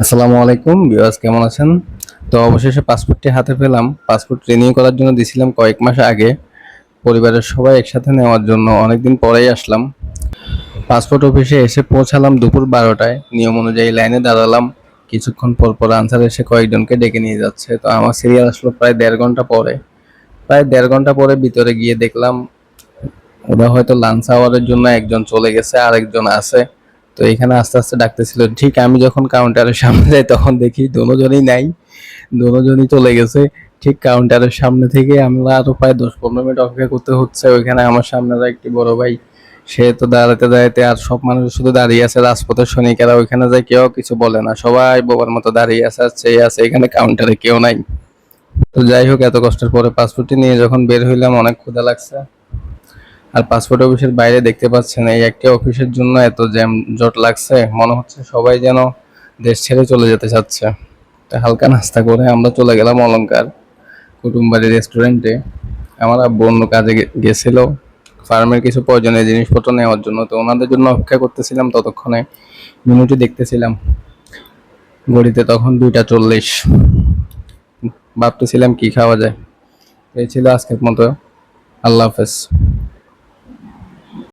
আসসালামু আলাইকুম বিওয়াস কেমন আছেন? তো অবশেষে পাসপোর্টটি হাতে পেলাম। পাসপোর্ট রিনিউ করার জন্য দিছিলাম কয়েক মাস আগে। পরিবারের সবাই একসাথে নেওয়ার জন্য অনেকদিন পরেই আসলাম। পাসপোর্ট অফিসে এসে পৌঁছালাম দুপুর বারোটায়। নিয়ম অনুযায়ী লাইনে দাঁড়ালাম। কিছুক্ষণ পর পর আনসার এসে কয়েকজনকে ডেকে নিয়ে যাচ্ছে। তো আমার সিরিয়াল আসলো প্রায় দেড় ঘণ্টা পরে। প্রায় দেড় ঘণ্টা পরে ভিতরে গিয়ে দেখলাম, ওরা হয়তো লাঞ্চ আওয়ারের জন্য একজন চলে গেছে আর একজন আছে। তো এখানে আস্তে আস্তে ডাকতেছিল, ঠিক, আমি যখন কাউন্টারের সামনে যাই তখন দেখি দুজনই নাই, দুজনই চলে গেছে। ঠিক কাউন্টারের সামনে থেকে আমরা আরও প্রায় দশ পনেরো মিনিট অপেক্ষা করতে হচ্ছে, ওইখানে আমার সামনে একটি বড় ভাই, সে তো দাঁড়াতে দাঁড়াতে আর সব মানুষ শুধু দাঁড়িয়ে আছে, রাজপথের সৈনিকেরা ওইখানে যায়, কেউ কিছু বলে না, সবাই বোবার মতো দাঁড়িয়ে আছে আর চেয়ে আছে, এখানে কাউন্টারে কেউ নাই। তো যাই হোক, এত কষ্টের পরে পাসপোর্টটি নিয়ে যখন বের হইলাম, অনেক ক্ষুধা লাগছে। আর পাসপোর্ট অফিসের বাইরে দেখতে পাচ্ছেন এই একটি অফিসের জন্য এত জ্যাম, জট লাগছে। মনে হচ্ছে সবাই যেন দেশ ছেড়ে চলে যেতে চাচ্ছে। তো হালকা নাস্তা করে আমরা চলে গেলাম অলঙ্কার কুটুমবাড়ি রেস্টুরেন্টে আমার আব্বু অন্য কাজে গেছিল। ফার্মের কিছু প্রয়োজনীয় জিনিসপত্র নেওয়ার জন্য। তো ওনাদের জন্য অপেক্ষা করতেছিলাম ততক্ষণে। মিনুটি দেখতেছিলাম। ঘড়িতে তখন দুইটা চল্লিশ। ভাবতেছিলাম কি খাওয়া যায়। এই ছিল আজকের মতো। আল্লাহ হাফেজ।